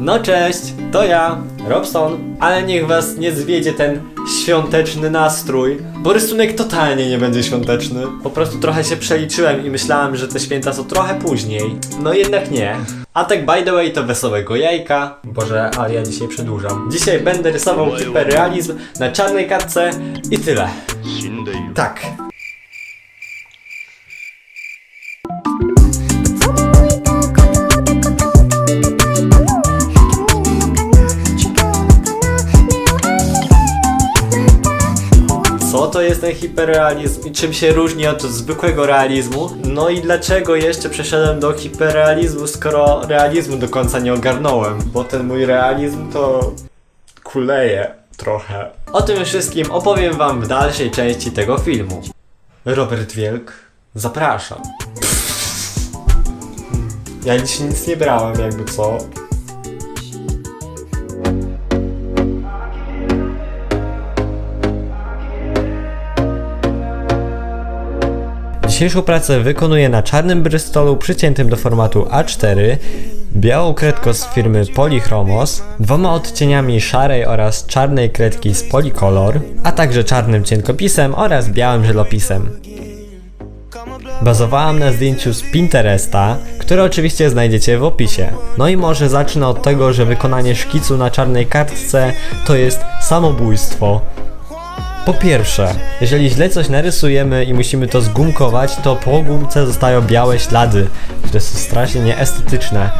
No cześć, to ja, Robson, ale niech was nie zwiedzie ten świąteczny nastrój, bo rysunek totalnie nie będzie świąteczny. Po prostu trochę się przeliczyłem i myślałem, że te święta są trochę później, no jednak nie. A tak by the way to wesołego jajka. Boże, ale ja dzisiaj przedłużam. Dzisiaj będę rysował hiperrealizm na czarnej kartce i tyle. Tak, jest ten hiperrealizm i czym się różni od zwykłego realizmu? No i dlaczego jeszcze przeszedłem do hiperrealizmu, skoro realizmu do końca nie ogarnąłem? Bo ten mój realizm to kuleje trochę. O tym wszystkim opowiem wam w dalszej części tego filmu. Robert Wielk, zapraszam. Ja dzisiaj nic nie brałem, jakby co. Dzisiejszą pracę wykonuję na czarnym brystolu przyciętym do formatu A4, białą kredką z firmy Polychromos, dwoma odcieniami szarej oraz czarnej kredki z Polycolor, a także czarnym cienkopisem oraz białym żelopisem. Bazowałam na zdjęciu z Pinteresta, które oczywiście znajdziecie w opisie. No i może zacznę od tego, że wykonanie szkicu na czarnej kartce to jest samobójstwo. Po pierwsze, jeżeli źle coś narysujemy i musimy to zgumkować, to po gumce zostają białe ślady, które są strasznie nieestetyczne.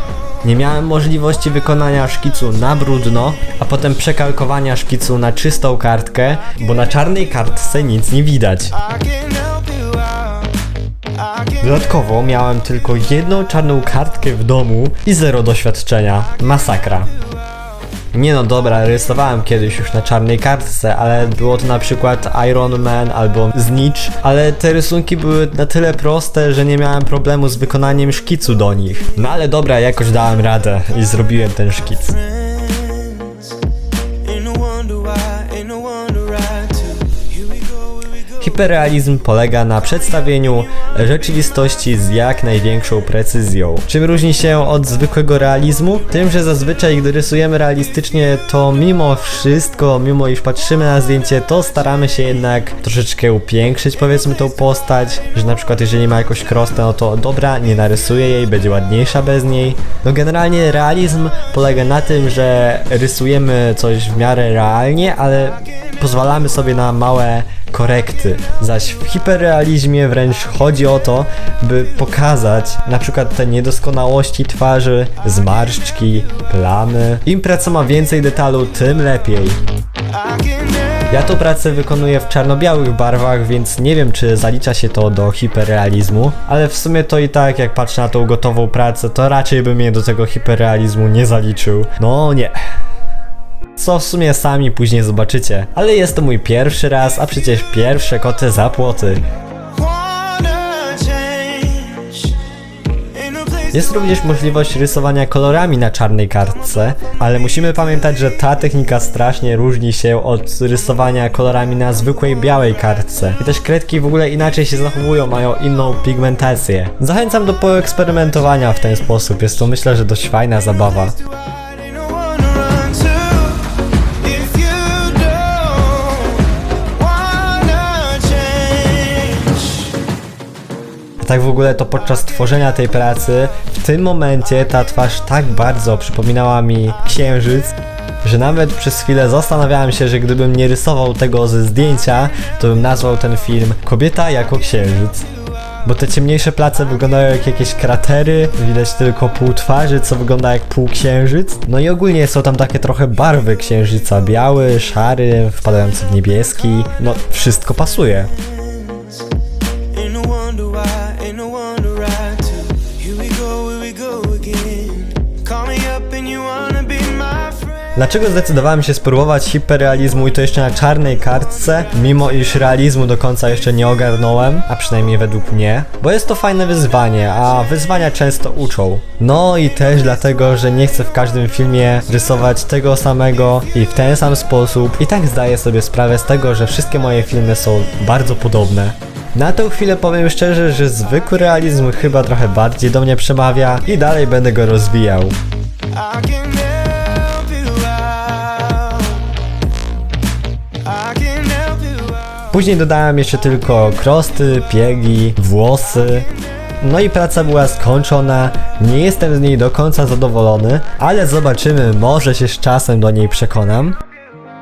Nie miałem możliwości wykonania szkicu na brudno, a potem przekalkowania szkicu na czystą kartkę, bo na czarnej kartce nic nie widać. Dodatkowo miałem tylko jedną czarną kartkę w domu i zero doświadczenia. Masakra. Nie no dobra, rysowałem kiedyś już na czarnej kartce, ale było to na przykład Iron Man albo Snitch, ale te rysunki były na tyle proste, że nie miałem problemu z wykonaniem szkicu do nich. No ale dobra, jakoś dałem radę i zrobiłem ten szkic. Hiperrealizm polega na przedstawieniu rzeczywistości z jak największą precyzją. Czym różni się od zwykłego realizmu? Tym, że zazwyczaj gdy rysujemy realistycznie, to mimo wszystko, mimo iż patrzymy na zdjęcie, to staramy się jednak troszeczkę upiększyć powiedzmy tą postać, że na przykład jeżeli ma jakąś krostę, no to dobra, nie narysuję jej, będzie ładniejsza bez niej. No generalnie realizm polega na tym, że rysujemy coś w miarę realnie, ale pozwalamy sobie na małe korekty. Zaś w hiperrealizmie wręcz chodzi o to, by pokazać na przykład te niedoskonałości twarzy, zmarszczki, plamy. Im praca ma więcej detalu, tym lepiej. Ja tą pracę wykonuję w czarno-białych barwach, więc nie wiem czy zalicza się to do hiperrealizmu, ale w sumie to i tak jak patrzę na tą gotową pracę, to raczej bym je do tego hiperrealizmu nie zaliczył. No nie. Co w sumie sami później zobaczycie. Ale jest to mój pierwszy raz, a przecież pierwsze koty za płoty. Jest również możliwość rysowania kolorami na czarnej kartce, ale musimy pamiętać, że ta technika strasznie różni się od rysowania kolorami na zwykłej białej kartce. I też kredki w ogóle inaczej się zachowują, mają inną pigmentację. Zachęcam do poeksperymentowania w ten sposób, jest to myślę, że dość fajna zabawa. Tak w ogóle to podczas tworzenia tej pracy, w tym momencie ta twarz tak bardzo przypominała mi księżyc, że nawet przez chwilę zastanawiałem się, że gdybym nie rysował tego ze zdjęcia, to bym nazwał ten film Kobieta jako księżyc. Bo te ciemniejsze place wyglądają jak jakieś kratery, widać tylko pół twarzy, co wygląda jak pół księżyc. No i ogólnie są tam takie trochę barwy księżyca, biały, szary, wpadający w niebieski. No, wszystko pasuje. Dlaczego zdecydowałem się spróbować hiperrealizmu i to jeszcze na czarnej kartce, mimo iż realizmu do końca jeszcze nie ogarnąłem, a przynajmniej według mnie? Bo jest to fajne wyzwanie, a wyzwania często uczą. No i też dlatego, że nie chcę w każdym filmie rysować tego samego i w ten sam sposób. I tak zdaję sobie sprawę z tego, że wszystkie moje filmy są bardzo podobne. Na tę chwilę powiem szczerze, że zwykły realizm chyba trochę bardziej do mnie przemawia i dalej będę go rozwijał. Później dodałem jeszcze tylko krosty, piegi, włosy. No i praca była skończona, nie jestem z niej do końca zadowolony, ale zobaczymy, może się z czasem do niej przekonam.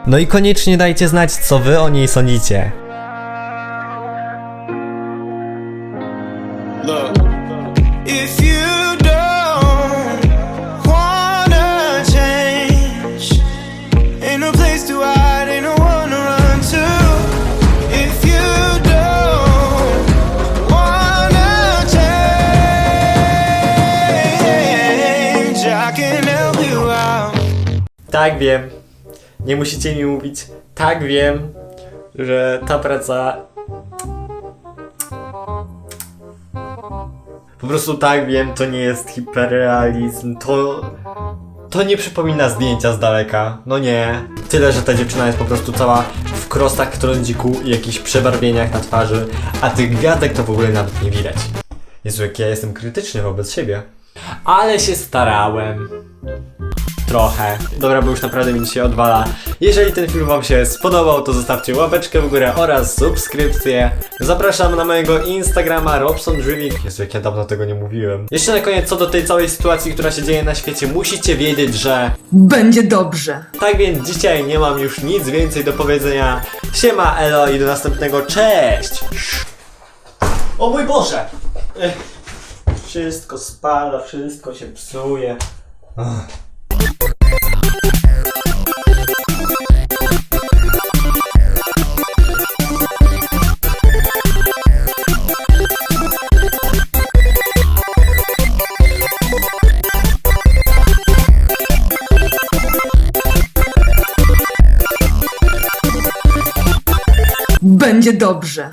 No i koniecznie dajcie znać, co wy o niej sądzicie. Tak wiem, nie musicie mi mówić, tak wiem, że ta praca Po prostu tak wiem, to nie jest hiperrealizm, to... To nie przypomina zdjęcia z daleka, no nie. Tyle, że ta dziewczyna jest po prostu cała w krostach trądziku i jakichś przebarwieniach na twarzy, a tych gadek to w ogóle nawet nie widać. Jezu, jak ja jestem krytyczny wobec siebie. Ale się starałem. Trochę. Dobra, bo już naprawdę mi się odwala. Jeżeli ten film wam się spodobał, to zostawcie łapeczkę w górę oraz subskrypcję. Zapraszam na mojego Instagrama Robson Dreaming. Jezu, jak ja dawno tego nie mówiłem. Jeszcze na koniec, co do tej całej sytuacji, która się dzieje na świecie, musicie wiedzieć, że Będzie dobrze. tak więc dzisiaj nie mam już nic więcej do powiedzenia. Siema, elo i do następnego. Cześć! O mój Boże! Ech. Wszystko spada, wszystko się psuje. Ach. Będzie dobrze.